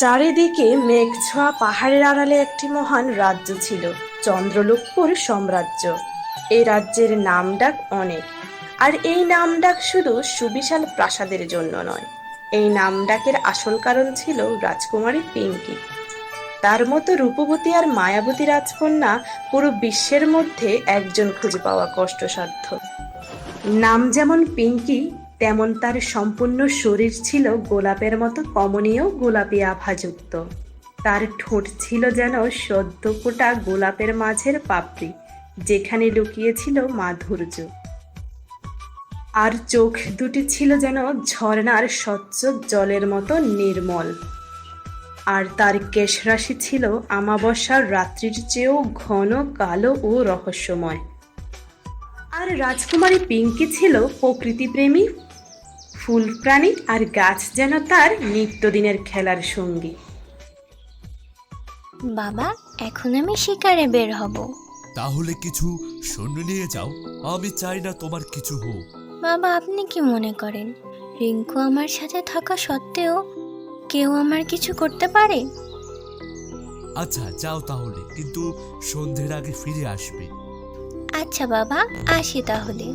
চারিদিকে মেঘ ছোঁয়া পাহাড়ের আড়ালে একটি মহান রাজ্য ছিল, চন্দ্রলোকপুর সাম্রাজ্য। এই রাজ্যের নামডাক অনেক, আর এই নামডাক শুধু সুবিশাল প্রাসাদের জন্য নয়, এই নামডাকের আসল কারণ ছিল রাজকুমারী পিঙ্কি। তার মতো রূপবতী আর মায়াবতী রাজকন্যা পুরো বিশ্বের মধ্যে একজন খুঁজে পাওয়া কষ্টসাধ্য। নাম যেমন পিঙ্কি তেমন তার সম্পূর্ণ শরীর ছিল গোলাপের মতো কমনীয় গোলাপি আভাযুক্ত। তার ঠোঁট ছিল যেন সদ্য ফোটা গোলাপের মাঝের পাপড়ি, যেখানে লুকিয়েছিল মাধুর্য। আর চোখ দুটি ছিল যেন ঝর্ণার স্বচ্ছ জলের মতো নির্মল। আর তার কেশরাশি ছিল আমাবস্যার রাত্রির চেয়েও ঘন, কালো ও রহস্যময়। আর রাজকুমারী পিঙ্কি ছিল প্রকৃতিপ্রেমী ফুল প্রাণী আর গাছ যেন তার নিত্যদিনের খেলার সঙ্গী। বাবা এখন আমি শিকারে বের হব। তাহলে কিছু সৈন্য নিয়ে যাও। আমি চাই না তোমার কিছু হোক। বাবা আপনি কি মনে করেন? রিঙ্কু আমার সাথে থাকা সত্ত্বেও কেউ আমার কিছু করতে পারে? আচ্ছা যাও তাহলে কিন্তু সন্ধ্যের আগে ফিরে আসবে। আচ্ছা বাবা আসি তাহলে।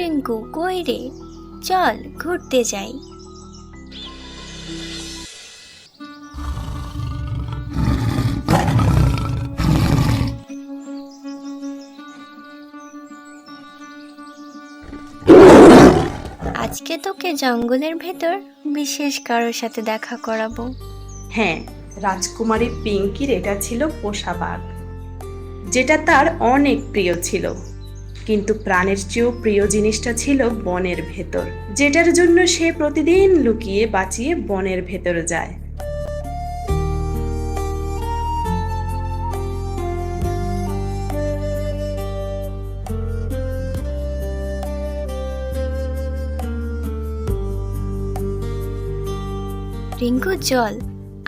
রিঙ্কু কই রে চল ঘুরতে যাই। আজকে তোকে জঙ্গলের ভেতর বিশেষ কারোর সাথে দেখা করাবো। হ্যাঁ রাজকুমারী পিঙ্কির এটা ছিল পোষা বাঘ, যেটা তার অনেক প্রিয় ছিল। কিন্তু প্রাণের চেয়েও প্রিয় জিনিসটা ছিল বনের ভেতর, যেটার জন্য সে প্রতিদিন লুকিয়ে বাঁচিয়ে বনের ভেতর যায়। রিঙ্কু জল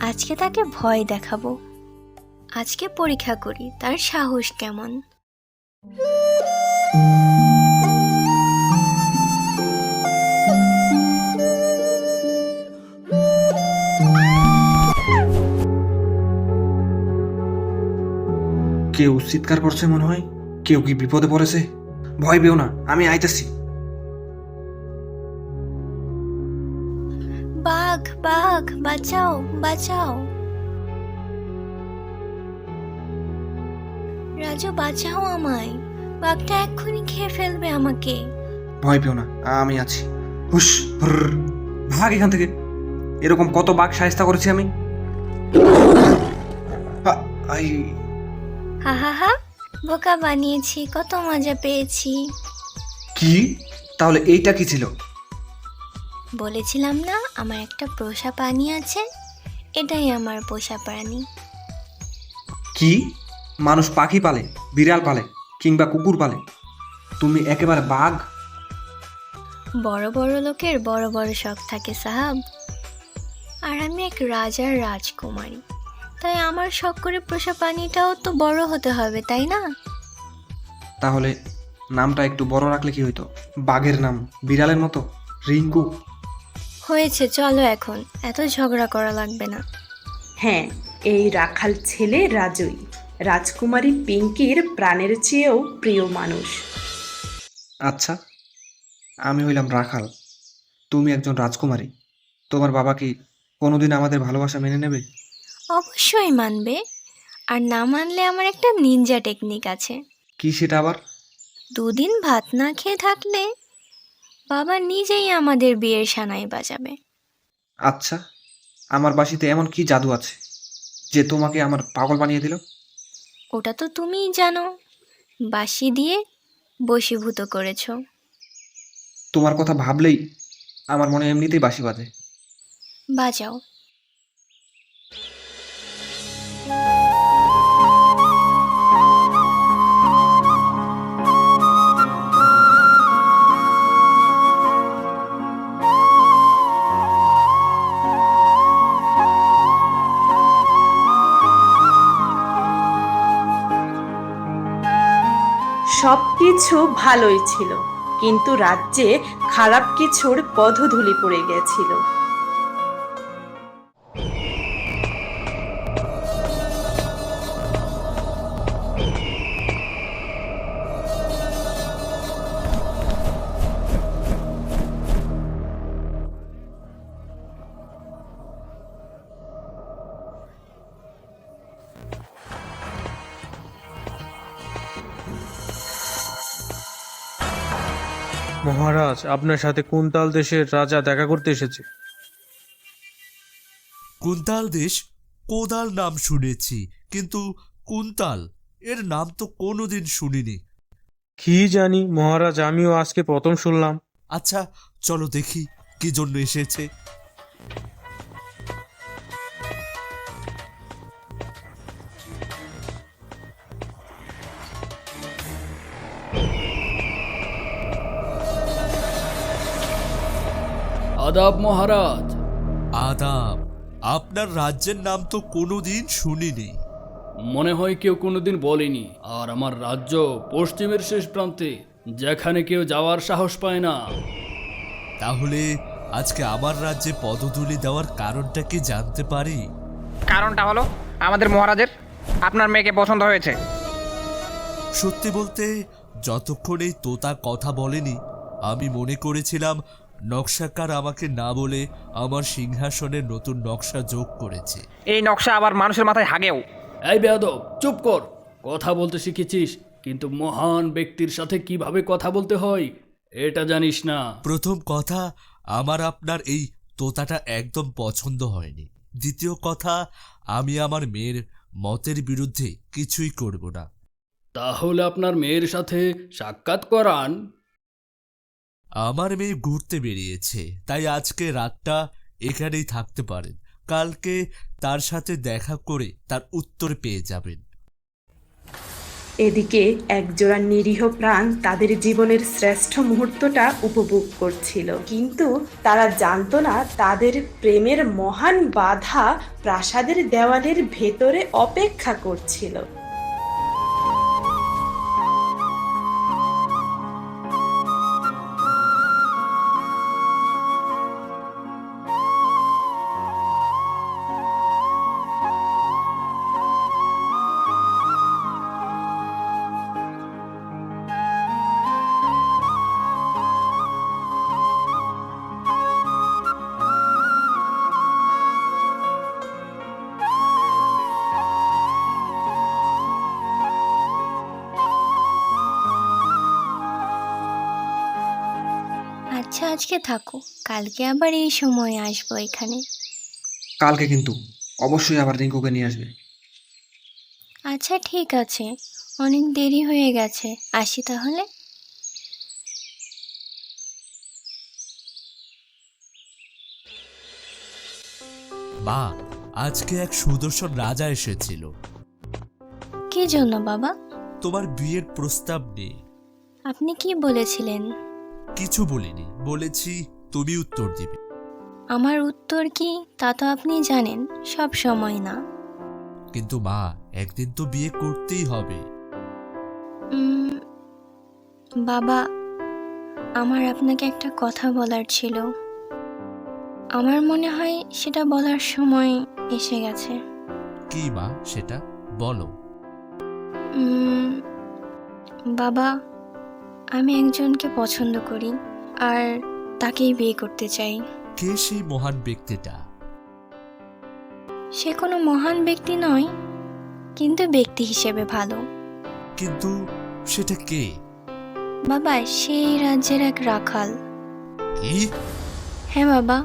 আজকে তাকে ভয় দেখাবো। আজকে পরীক্ষা করি, তার সাহস কেমন? কেউ চিৎকার করছে মনে হয় কেউ কি বিপদে পড়েছে? ভয় পেও না আমি আইতাছি। বাঘ বাঘ বাঁচাও বাঁচাও। রাজু বাঁচাও আমায়। বাঘটা এক্ষুনি খেয়ে ফেলবে আমাকে। ভয় পেও না আমি আছি। হুস। ভাগ এখান থেকে। এরকম কত বাঘ সাহেস্তা করেছি আমি। আই হা হা হা বোকা বানিয়েছি কত মজা পেয়েছি। কি? তাহলে এইটা কি ছিল? বলেছিলাম না আমার একটা পোষা প্রাণী আছে এটাই আমার পোষা প্রাণী। কি? মানুষ পাখি পালে বিড়াল পালে কিংবা কুকুর পালে। তুমি একেবারে বাঘ? বড় বড় লোকের বড় বড় শখ থাকে সাহাব। আর আমি এক রাজার রাজকুমারী। তাই আমার শখ করে পোষা প্রাণীটাও তো বড় হতে হবে তাই না? তাহলে নামটা একটু বড় রাখলে কি হইতো? বাঘের নাম বিড়ালের মতো? রিঙ্কু? হয়েছে চলো এখন। এত ঝগড়া করা লাগবে না। হ্যাঁ এই রাখাল ছেলে রাজুই। রাজকুমারী পিঙ্কির প্রাণের চেয়েও প্রিয় মানুষ। আচ্ছা আমি হইলাম রাখাল। তুমি একজন রাজকুমারী। তোমার বাবা কি কোনোদিন আমাদের ভালোবাসা মেনে নেবে? অবশ্যই মানবে। আর না মানলে আমার একটা নিনজা টেকনিক আছে। কি সেটা আবার? দুদিন ভাত না খেয়ে থাকলে বাবা নিজেই আমাদের বিয়ের সানাই বাজাবে। আচ্ছা আমার বাসিতে এমন কি জাদু আছে যে তোমাকে আমার পাগল বানিয়ে দিল? ওটা তো তুমিই জানো। বাসি দিয়ে বশীভূত করেছ। তোমার কথা ভাবলেই আমার মনে এমনিতেই বাসি বাজে। বাজাও। সবকিছু ভালোই ছিল কিন্তু রাজ্যে খারাপ কিছুর পদধূলি পড়ে গেছিল। মহারাজ আপনার সাথে কুন্তাল দেশের রাজা দেখা করতে এসেছে। কুন্তাল দেশ কোদাল নাম শুনেছি কিন্তু কুন্তাল এর নাম তো কোনোদিন শুনিনি। কি জানি মহারাজ আমিও আজকে প্রথম শুনলাম। আচ্ছা চলো দেখি কি জন্য এসেছে। আদাব মহারাজ। আদাব আপনার রাজ্যের নাম তো কোনোদিন শুনিনি। মনে হয় কেউ কোনোদিন বলেনি আর আমার রাজ্য পশ্চিমের শেষ প্রান্তে যেখানে কেউ যাওয়ার সাহস পায় না। তাহলে আজকে আমার রাজ্যে পদধূলি দেওয়ার কারণটা কি জানতে পারি? কারণটা হলো আমাদের মহারাজের আপনার মেয়েকে পছন্দ হয়েছে। সত্যি বলতে যতক্ষণ এই তোতা কথা বলেনি আমি মনে করেছিলাম নকশাকার আমাকে না বলে আমার সিংহাসনে নতুন নকশা যোগ করেছে। এই নকশা আবার মানুষের মাথায় হাগেও। এই বেয়াদব চুপ কর। কথা বলতে শিখেছিস কিন্তু মহান ব্যক্তির সাথে কীভাবে কথা বলতে হয় এটা জানিস না। প্রথম কথা আমার আপনার এই তোতাটা একদম পছন্দ হয়নি। দ্বিতীয় কথা আমি আমার মেয়ের মতের বিরুদ্ধে কিছুই করব না। তাহলে আপনার মেয়ের সাথে সাক্ষাৎ করান। আমার মেয়ে ঘুরতে বেরিয়েছে, তাই আজকে রাতটা এখানেই থাকতে পারেন। কালকে তার সাথে দেখা করে তার উত্তর পেয়ে যাবেন। এদিকে একজোড়া নিরীহ প্রাণ তাদের জীবনের শ্রেষ্ঠ মুহূর্তটা উপভোগ করছিল। কিন্তু তারা জানতো না তাদের প্রেমের মহান বাধা প্রাসাদের দেওয়ালের ভেতরে অপেক্ষা করছিল। আজকে থাকো কালকে আবার এই সময় আসব এখানে। কালকে কিন্তু অবশ্যই আবার রিঙ্কুকে নিয়ে আসবে। আচ্ছা ঠিক আছে। অনেক দেরি হয়ে গেছে। আসি তাহলে। মা আজকে এক সুদর্শন রাজা এসেছিল। কি জন্য বাবা? তোমার বিয়ের প্রস্তাব নেই আপনি কি বলেছিলেন? কিছু বলিনি। বলেছি তুমি উত্তর দিবে। আমার উত্তর কি? তা তো আপনি জানেন সব সময় না। কিন্তু মা একদিন তো বিয়ে করতেই হবে। উম, বাবা আমার আপনাকে একটা কথা বলার ছিল। আমার মনে হয় সেটা বলার সময় এসে গেছে। কি মা সেটা? বলো। উম, বাবা আমি একজনকে পছন্দ করি আর তাকেই বিয়ে করতে চাই। কে সেই মহান ব্যক্তিটা? সে কোনো মহান ব্যক্তি নয় কিন্তু ব্যক্তি হিসেবে ভালো। কিন্তু সেটা কে? বাবা সেই রাজ্যের এক রাখাল। কি হ্যাঁ বাবা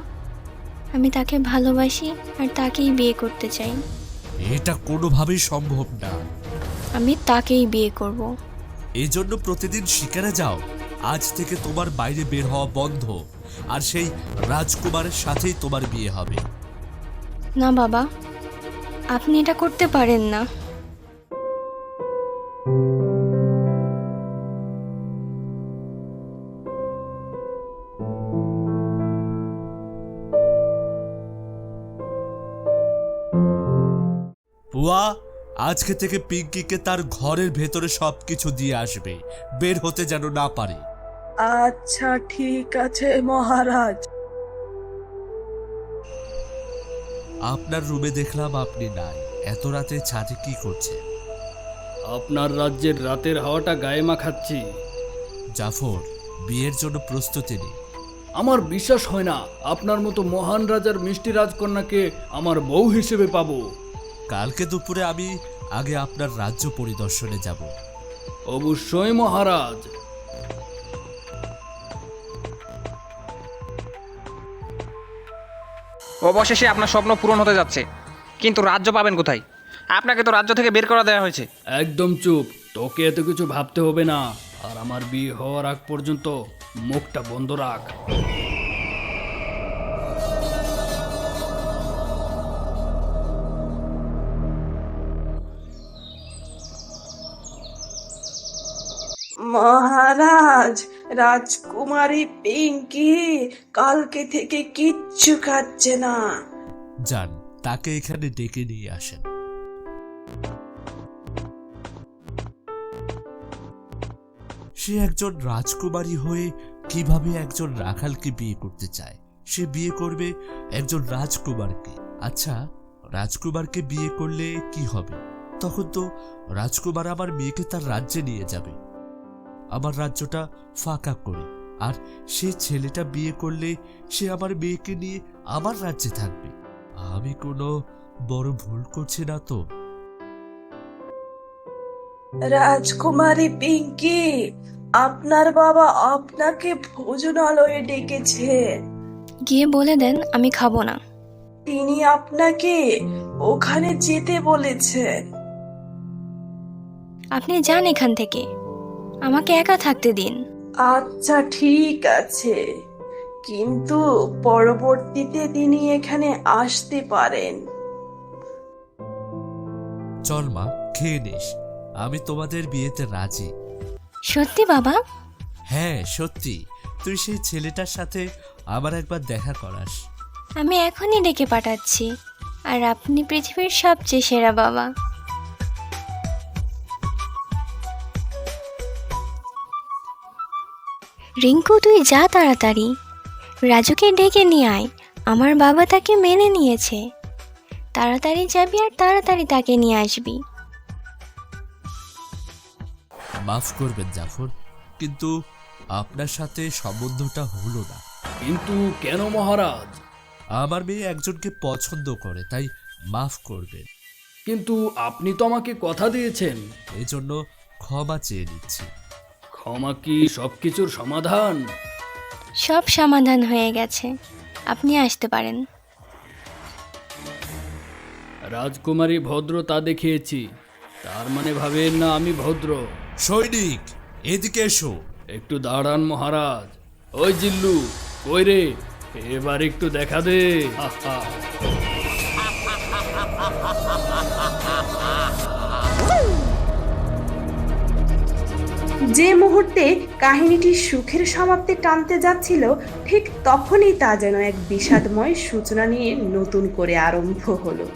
আমি তাকে ভালোবাসি আর তাকেই বিয়ে করতে চাই। এটা কোনোভাবেই সম্ভব না। আমি তাকেই বিয়ে করব। এই জন্য প্রতিদিন শিকারে যাও। আজ থেকে তোমার বাইরে বের হওয়া বন্ধ। আর সেই রাজকুমারের সাথেই তোমার বিয়ে হবে। না বাবা আপনি এটা করতে পারেন না। বুয়া আজকে থেকে পিঙ্কিকে তার ঘরের ভেতরে সবকিছু দিয়ে আসবে। বের হতে যেন না পারে। আচ্ছা ঠিক আছে মহারাজ। আপনার রুমে দেখলাম আপনি নাই। এত রাতে ছাদে কি করছে আপনার রাজ্যের রাতের হাওয়াটা গায়ে মাখাচ্ছি। জাফর বিয়ের জন্য প্রস্তুতি নিন। আমার বিশ্বাস হয় না আপনার মতো মহান রাজার মিষ্টি রাজকন্যাকে আমার বউ হিসেবে পাবো। কালকে দুপুরে আমি আগে আপনার রাজ্য পরিদর্শনে যাব। অবশ্যই মহারাজ। অবশেষে আপনার স্বপ্ন পূরণ হতে যাচ্ছে। কিন্তু রাজ্য পাবেন কোথায়? আপনাকে তো রাজ্য থেকে বের করে দেওয়া হয়েছে। একদম চুপ। তোকে এত কিছু ভাবতে হবে না। আর আমার বিয়ে হওয়ার আগ পর্যন্ত মুখটা বন্ধ রাখ। মহারাজ, রাজকুমারী পিঙ্কি কালকে থেকে কিচ্ছু খাচ্ছে না। যান, তাকে এখানে ডেকে নিয়ে আসেন। সে একজন রাজকুমারী হয়ে কীভাবে একজন রাখালকে বিয়ে করতে চায়? সে বিয়ে করবে একজন রাজকুমারকে। আচ্ছা রাজকুমারকে বিয়ে করলে কি হবে? তখন তো রাজকুমার আমার মেয়েকে তার রাজ্যে নিয়ে যাবে। আমার রাজ্যটা ফাঁকা করে। আর সে ছেলেটা বিয়ে করলে সে আমার মেয়েকে নিয়ে আমার রাজ্যে থাকবে। আমি কোনো বড় ভুল করছি না তো। রাজকুমারী পিঙ্কি আপনার বাবা আপনাকে ভোজনালয়ে ডেকেছে। গিয়ে বলে দেন আমি খাব না। তিনি আপনাকে ওখানে যেতে বলেছেন। আপনি যান এখান থেকে। আমাকে একা থাকতে দিন। আচ্ছা ঠিক আছে। কিন্তু পরবর্তীতে তিনি এখানে আসতে পারেন। চল মা খেয়ে নিস। আমি তোমাদের বিয়েতে রাজি। সত্যি বাবা? হ্যাঁ সত্যি। তুই সেই ছেলেটার সাথে আবার একবার দেখা করাস। আমি এখনই ডেকে পাঠাচ্ছি। আর আপনি পৃথিবীর সবচেয়ে সেরা বাবা। রিঙ্কু তুই যা তাড়াতাড়ি। রাজুকে ডেকে নিয়ে আয়। আমার বাবা তাকে মেনে নিয়েছে। তাড়াতাড়ি যাবি আর তাড়াতাড়ি তাকে নিয়ে আসবি। মাফ করবেন জাফর কিন্তু আপনার সাথে সম্বন্ধটা হলো না। কিন্তু কেন মহারাজ? আমার মেয়ে একজনকে পছন্দ করে তাই মাফ করবেন। কিন্তু আপনি তো আমাকে কথা দিয়েছেন। এজন্য ক্ষমা চেয়ে নিচ্ছি। ক্ষমা কি সবকিছুর সমাধান? সব সমাধান হয়ে গেছে। আপনি আসতে পারেন। রাজকুমারী ভদ্রতা দেখিয়েছি। তার মানে ভাবেন না আমি ভদ্র। সৈনিক এদিকে এসো। একটু দাঁড়ান মহারাজ। ওই জিল্লু কই রে? এবার একটু দেখা দে। আহা। যে মুহূর্তে কাহিনীটি সুখের সমাপ্তে টানতে যাচ্ছিল, ঠিক তখনই তা যেন এক বিষাদময় সূচনা নিয়ে নতুন করে আরম্ভ হলো।